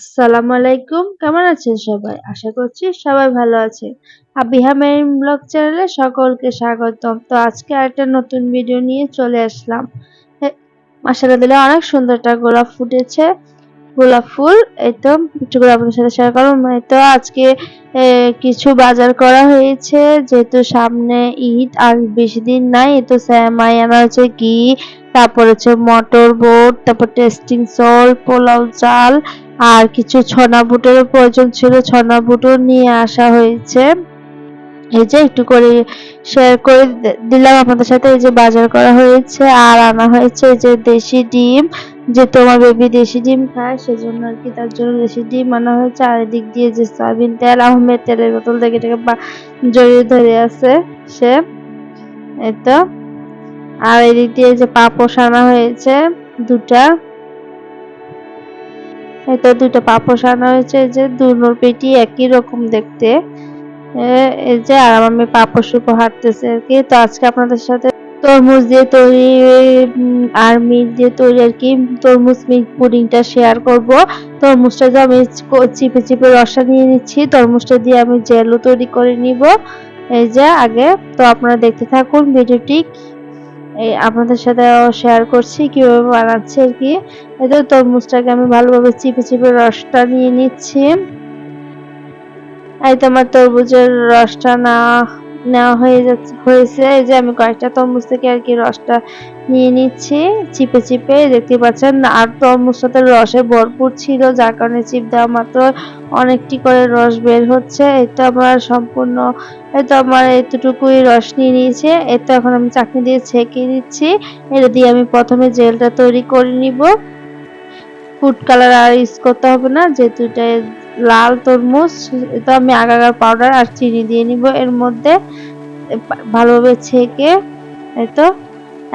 আসসালামু আলাইকুম। কেমন আছেন সবাই? আশা করছি সবাই ভালো আছে। আবিহা মেরিন ব্লগ চ্যানেলে সকলকে স্বাগতম। তো আজকে আরেকটা নতুন ভিডিও নিয়ে চলে আসলাম। মাসালা দিলে অনেক সুন্দর একটা গোলাপ ফুটেছে। গোলাপ ফুল, এই তো, একটু করে আপনার সাথে শেয়ার করব এই তো, আজকে কিছু বাজার করা হয়েছে। যেহেতু সামনে ঈদ, আর বেশি দিন নাই তো স্যামাই আনা হয়েছে, ঘি, তারপর হচ্ছে মটর বোট, তারপর টেস্টিং সল্ট পোলাও চাল আর কিছু ছনা বুটেরও প্রয়োজন ছিল, ছনা বুটও নিয়ে আসা হয়েছে। এই যে একটু করে শেয়ার করে দিলাম আপনাদের সাথে, এই যে বাজার করা হয়েছে আর আনা হয়েছে, এই যে দেশি ডিম। যে তোমার বেবি দেশি ডিম খায়, সেজন্য আর কি তার জন্য দেশি ডিম আনা হয়েছে। আর এদিক দিয়ে যে সয়াবিন তেল, আহমেদ তেলের বোতল থেকে এটাকে জড়িয়ে ধরে আছে সে। তো। আর এদিক দিয়ে যে পাপোশ আনা হয়েছে, দুটা। এতো দুটো পাপোশ আনা হয়েছে যে দুনোর পেটি একই রকম দেখতে। এই যে, আর মেয়ে পাপোশ উপর হাঁটতেছে আর কি। তো আজকে আপনাদের সাথে তরমুজ দিয়ে তৈরি আর মিট দিয়ে তৈরি আর কি, তরমুজ মিল্ক পুডিংটা শেয়ার করব। তরমুজটা যে আমি চিপে চিপে রসা নিয়ে নিচ্ছি, তরমুজটা দিয়ে আমি জেলও তৈরি করে নিব। এই যে, আগে তো আপনারা দেখতে থাকুন ভিডিওটি এই আপনাদের সাথে শেয়ার করছি কীভাবে বানাচ্ছি আর কি। এই তো তরমুজটাকে আমি ভালোভাবে চিপে চিপে রসটা নিয়ে নিচ্ছি। এই তো আমার তরমুজের রসটা না নেওয়া হয়ে যাচ্ছে, হয়েছে। এই যে আমি কয়েকটা তরমুজ থেকে আর কি রসটা নিয়ে নিচ্ছি। চিপে চিপে, দেখতে পাচ্ছেন? আর তরমুজটাতে রসে ভরপুর ছিল, যার কারণে চিপ দেওয়া মাত্র অনেকটি করে রস বের হচ্ছে। এটা আমার সম্পূর্ণ, এটা আমার এতটুকুই রস নিয়ে নিয়েছে। এটা এখন আমি চাকনি দিয়ে ছেঁকে দিচ্ছি এটা দিয়ে আমি প্রথমে জেলটা তৈরি করে নিব। ফুড কালার আর ইউজ করতে হবে না, যেহেতু এটা লাল তরমুজ, এটা আমি আগাগার পাউডার আর চিনি দিয়ে নিব। এর মধ্যে ভালোভাবে ছেঁকে তো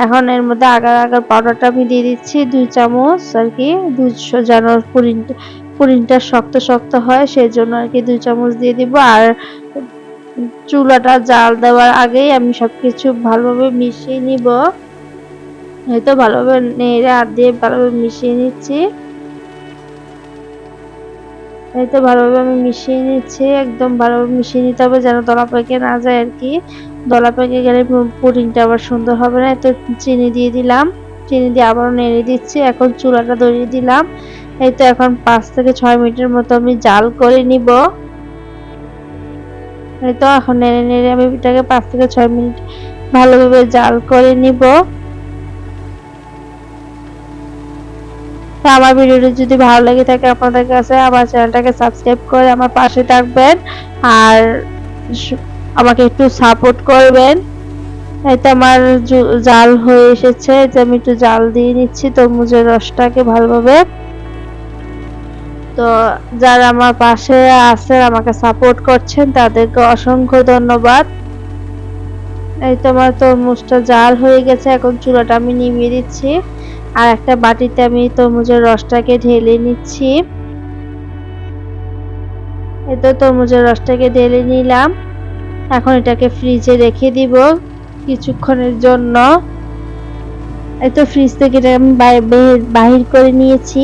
এখন এর মধ্যে আগার আগার পাউডারটা আমি দিয়ে দিচ্ছি দুই চামচ আর কি দুশো যেন পুরিনটা পুরিনটা শক্ত শক্ত হয় সেই জন্য আর কি দুই চামচ দিয়ে দিব। আর চুলাটা জাল দেওয়ার আগেই আমি সবকিছু ভালোভাবে মিশিয়ে নিব। হয়তো ভালোভাবে নেড়ে হাত দিয়ে ভালোভাবে মিশিয়ে নিচ্ছি। এই তো ভালোভাবে আমি মিশিয়ে নিচ্ছি, একদম ভালোভাবে মিশিয়ে নিতে হবে যেন দলা পেকে না যায় আর কি। দলা পেকে গেলে পুডিংটা আবার সুন্দর হবে না তো চিনি দিয়ে দিলাম, চিনি দিয়ে আবারও নেড়ে দিচ্ছি, এখন চুলাটা ধরিয়ে দিলাম। এই তো এখন পাঁচ থেকে ছয় মিনিটের মতো আমি জাল করে নিব। এই তো এখন নেড়ে নেড়ে আমি এটাকে পাঁচ থেকে ছয় মিনিট ভালোভাবে জাল করে নিব। তো আমার ভিডিওটি যদি ভালো লেগে থাকে আপনাদের কাছে, আমার চ্যানেলটাকে সাবস্ক্রাইব করে আমার পাশে থাকবেন আর আমাকে একটু সাপোর্ট করবেন। এতে আমার জাল হয়ে এসেছে এতে আমি একটু জাল দিয়ে নিচ্ছি তরমুজের রসটাকে ভালোভাবে। তো যারা আমার পাশে আছেন, আমাকে সাপোর্ট করছেন, তাদেরকে অসংখ্য ধন্যবাদ। এই তো আমার তরমুজটা জাল হয়ে গেছে, এখন চুলাটা আমি নিভিয়ে দিচ্ছি। আর একটা বাটিতে আমি তরমুজের রসটাকে ঢেলে নিচ্ছি। এতো তরমুজের রসটাকে ঢেলে নিলাম। এখন এটাকে ফ্রিজে রেখে দিব কিছুক্ষণের জন্য। তো ফ্রিজ থেকে এটা আমি বাহির করে নিয়েছি,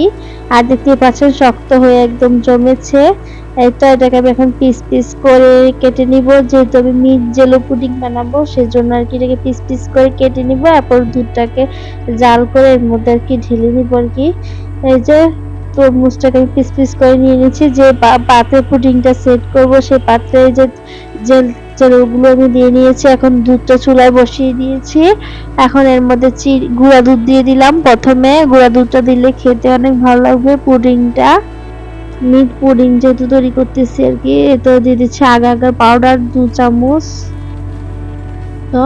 আর দেখতে পাচ্ছেন শক্ত হয়ে একদম জমেছে। তো এটাকে আমি এখন পিস পিস করে কেটে নিব। যেহেতু আমি মিট জেলো পুডিং বানাবো, সেজন্য আর কি এটাকে পিস পিস করে কেটে নিব। তারপর দুধটাকে জাল করে এর মধ্যে আর কি ঢেলে নিব আর কি। এই যে তরমুজটাকে আমি পিস পিস করে নিয়ে নিচ্ছি যে পাত্রে পুডিংটা সেট করব সেই পাত্রে যে জেল ওগুলো আমি দিয়ে নিয়েছি, এখন দুধটা চুলায় বসিয়ে দিয়েছি। এখন এর মধ্যে গুঁড়া দুধ দিয়ে দিলাম প্রথমে। গুঁড়া দুধটা দিলে খেতে অনেক ভালো লাগবে। পুডিংটা, মিট পুডিং যেহেতু তৈরি করতেছি আর কি, তো দিয়ে দিচ্ছি আগে আগে পাউডার দু চামচ। তো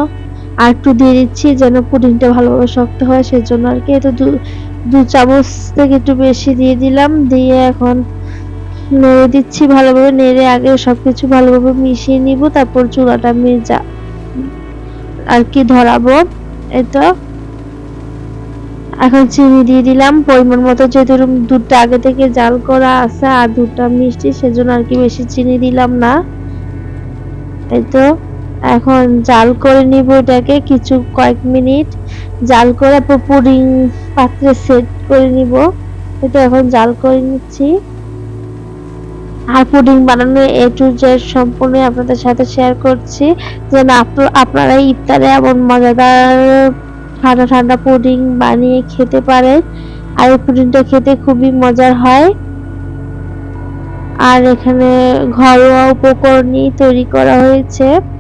আর একটু দিয়ে দিচ্ছি যেন পুডিংটা ভালোভাবে শক্ত হয়, সেজন্য আর কি। তো দু চামচ থেকে একটু বেশি দিয়ে দিলাম। দিয়ে এখন নেড়ে দিচ্ছি ভালোভাবে। নেড়ে আগে সবকিছু ভালোভাবে মিশিয়ে নিব, তারপর চুলাটা আমি যা আর কি ধরাবো। এতো এখন চিনি দিয়ে দিলাম। পরিমাণ মতো যেহেতু দুধটা আগে থেকে জাল করা আছে আর দুধটা মিষ্টি, সেজন্য আর কি বেশি চিনি দিলাম না। এই তো এখন জাল করে নিব এটাকে কিছু কয়েক মিনিট। জাল করে পুডিং পাত্রে সেট করে নিব। এটা এখন জাল করে নিচ্ছি। আর পুডিং বানানো এ টু জেড সম্পূর্ণ আপনাদের সাথে শেয়ার করছি। যেন আপ- আপনারা ইফতারে এমন মজাদার ঠান্ডা ঠান্ডা পুডিং বানিয়ে খেতে পারেন। আর এই পুডিংটা খেতে খুবই মজার হয়। আর এখানে ঘরোয়া উপকরণই তৈরি করা হয়েছে।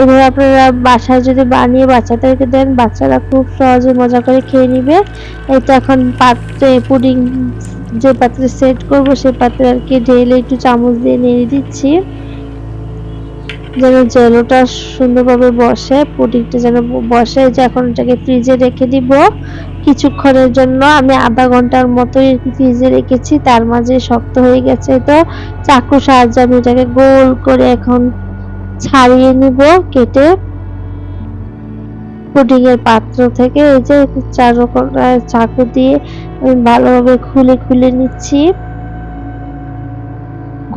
এভাবে আপনারা বাসায় যদি বানিয়ে বাচ্চাদেরকে দেন, বাচ্চারা খুব সহজে মজা করে খেয়ে নিবে। এটা এখন পাত্রে পুডিং যে পাত্রে সেট করব সেই পাত্রে আর কি ঢেলে একটু চামচ দিয়ে নেড়ে দিচ্ছি। যেন জেলোটা সুন্দরভাবে বসে, পুডিংটা যেন বসে। যে এখন এটাকে ফ্রিজে রেখে দিব। কিছুক্ষণের জন্য আমি আধা ঘণ্টার মতোই ফ্রিজে রেখেছি, তার মাঝে শক্ত হয়ে গেছে। তো চাকুর সাহায্যে আমি এটাকে গোল করে এখন ছাড়িয়ে নিব, কেটে পুডিং এর পাত্র থেকে এই যে চাকু দিয়ে ভালোভাবে খুলে খুলে নিচ্ছি।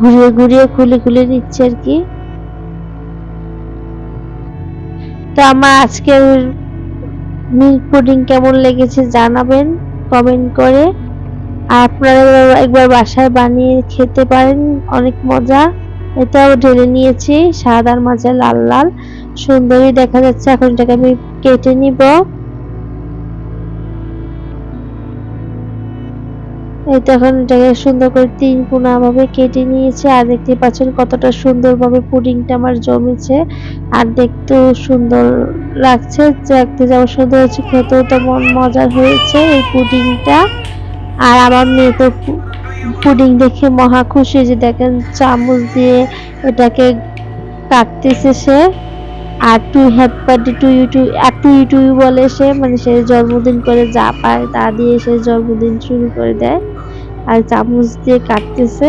ঘুরিয়ে ঘুরিয়ে খুলে খুলে নিচ্ছি আর কি। তো আমার আজকের মিল্ক পুডিং কেমন লেগেছে জানাবেন কমেন্ট করে। আপনারা একবার বাসায় বানিয়ে খেতে পারেন, অনেক মজা। এটাও ঢেলে নিয়েছি সাদার মাঝে লাল লাল, সুন্দরই দেখা যাচ্ছে। এখন এটাকে আমি কেটে নিব। এই তো এখন এটাকে সুন্দর করে তিন কোনা ভাবে কেটে নিয়েছি, আর দেখতে পাচ্ছেন কতটা সুন্দরভাবে পুডিংটা আমার জমেছে, আর দেখতেও সুন্দর লাগছে, দেখতে যেমন সুন্দর হচ্ছে খেতেও তেমন মজার হয়েছে এই পুডিংটা। আর আমার মেয়ে তো পুডিং দেখে মহা খুশি যে দেখেন চামচ দিয়ে এটাকে কাটতেছে সে। আর to happy to you to, R to you to you বলে সে মানে সে জন্মদিন করে যা পায় তা দিয়ে সে জন্মদিন শুরু করে দেয়। আর চামচ দিয়ে কাটতেছে।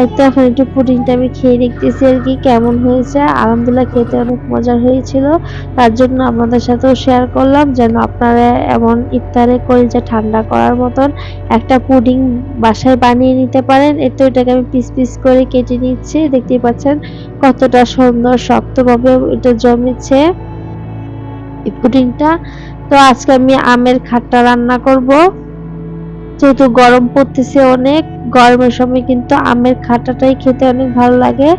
এই তো এখন একটু পুডিংটা আমি খেয়ে দেখতেছি আর কি, কেমন হয়েছে? আলহামদুলিল্লাহ খেতে অনেক মজার হয়েছিল। তার জন্য আপনাদের সাথেও শেয়ার করলাম যেন আপনারা এমন ইফতারে যে ঠান্ডা করার মতন একটা পুডিং বাসায় বানিয়ে নিতে পারেন। এতে এটাকে আমি পিস পিস করে কেটে নিচ্ছি। দেখতেই পাচ্ছেন কতটা সুন্দর শক্তভাবে এটা জমেছে পুডিংটা। তো আজকে আমি আমের খাট্টা রান্না করব। যেহেতু গরম পড়তেছে অনেক, গরমের সময় কিন্তু আমের খাটাটাই খেতে অনেক ভালো লাগে।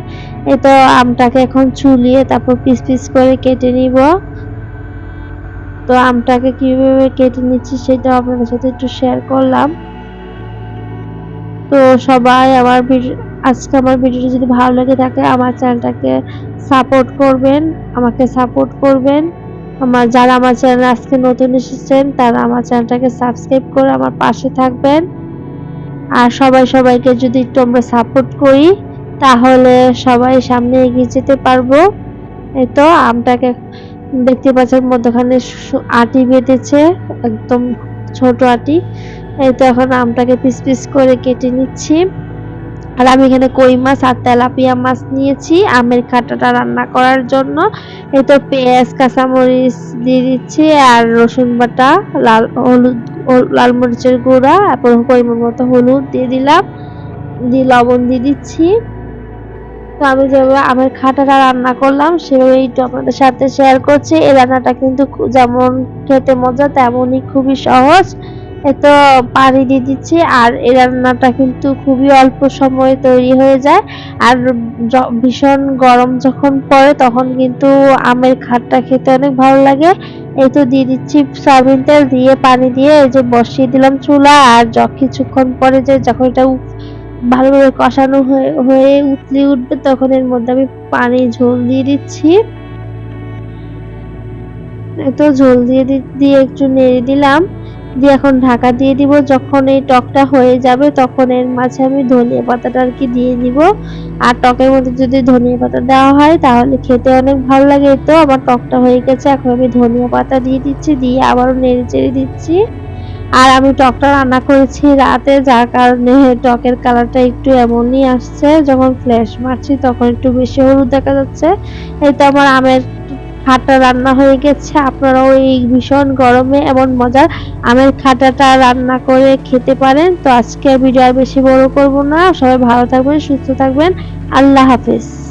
এই তো আমটাকে এখন চুলিয়ে তারপর পিস পিস করে কেটে নিব। তো আমটাকে কীভাবে কেটে নিচ্ছি সেটা আপনাদের সাথে একটু শেয়ার করলাম। তো সবাই আমার আজকে আমার ভিডিওটি যদি ভালো লেগে থাকে, আমার চ্যানেলটাকে সাপোর্ট করবেন, আমাকে সাপোর্ট করবেন। আমার যারা আমার চ্যানেল আজকে নতুন এসেছেন, তারা আমার চ্যানেলটাকে সাবস্ক্রাইব করে আমার পাশে থাকবেন। আর সবাই সবাইকে যদি একটু আমরা সাপোর্ট করি, তাহলে সবাই সামনে এগিয়ে যেতে পারব। এই তো, আমটাকে দেখতে পাচ্ছেন, মধ্যখানে আটি বেঁধেছে, একদম ছোট আটি। এই তো, এখন আমটাকে পিস পিস করে কেটে নিচ্ছি। আর আমি এখানে কই মাছ আর তেলাপিয়া মাছ নিয়েছি, আমের খাটাটা রান্না করার জন্য। এই তো পেঁয়াজ, কাঁচামরিচ দিয়ে দিচ্ছি, আর রসুন বাটা, লাল, হলুদ লাল মরিচের গুঁড়া, তারপর পরিমাণ মতো হলুদ দিয়ে দিলাম, দিয়ে লবণ দিয়ে দিচ্ছি। তো আমি যেভাবে আমের খাটাটা রান্না করলাম সেভাবে একটু আপনাদের সাথে শেয়ার করছি। এই রান্নাটা কিন্তু যেমন খেতে মজা, তেমনই খুবই সহজ। এতো পানি দিয়ে দিচ্ছি আর এই রান্নাটা কিন্তু খুবই অল্প সময়ে তৈরি হয়ে যায়। আর ভীষণ গরম যখন পড়ে তখন কিন্তু আমের খাটটা খেতে অনেক ভালো লাগে। এই তো দিয়ে দিচ্ছি সয়াবিন তেল, দিয়ে পানি দিয়ে এই যে বসিয়ে দিলাম চুলা আর কিছুক্ষণ পরে যে যখন এটা ভালোভাবে কষানো হয়ে উতলে উঠবে তখন এর মধ্যে আমি পানি ঝোল দিয়ে দিচ্ছি। তো ঝোল দিয়ে দিয়ে একটু নেড়ে দিলাম। দিয়ে এখন ঢাকা দিয়ে দিব, যখন এই টকটা হয়ে যাবে তখন এর মাঝে আমি ধনিয়া পাতাটা আর কি দিয়ে দিব। আর টকের মধ্যে যদি ধনিয়া পাতা দেওয়া হয় তাহলে খেতে অনেক ভালো লাগে। তো আমার টকটা হয়ে গেছে, এখন আমি ধনিয়া পাতা দিয়ে দিচ্ছি, দিয়ে আবারও নেড়ে চেড়ে দিচ্ছি। আর আমি টকটা রান্না করেছি রাতে, যার কারণে টকের কালারটা একটু এমনই আসছে, যখন ফ্ল্যাশ মারছি তখন একটু বেশি হলুদ দেখা যাচ্ছে। এই তো আমার আমের খাটা রান্না হয়ে গেছে। আপনারাও এই ভীষণ গরমে এমন মজার আমের খাটাটা রান্না করে খেতে পারেন। তো আজকে ভিডিও আর বেশি বড় করব না। সবাই ভালো থাকবেন, সুস্থ থাকবেন। আল্লাহ হাফেজ।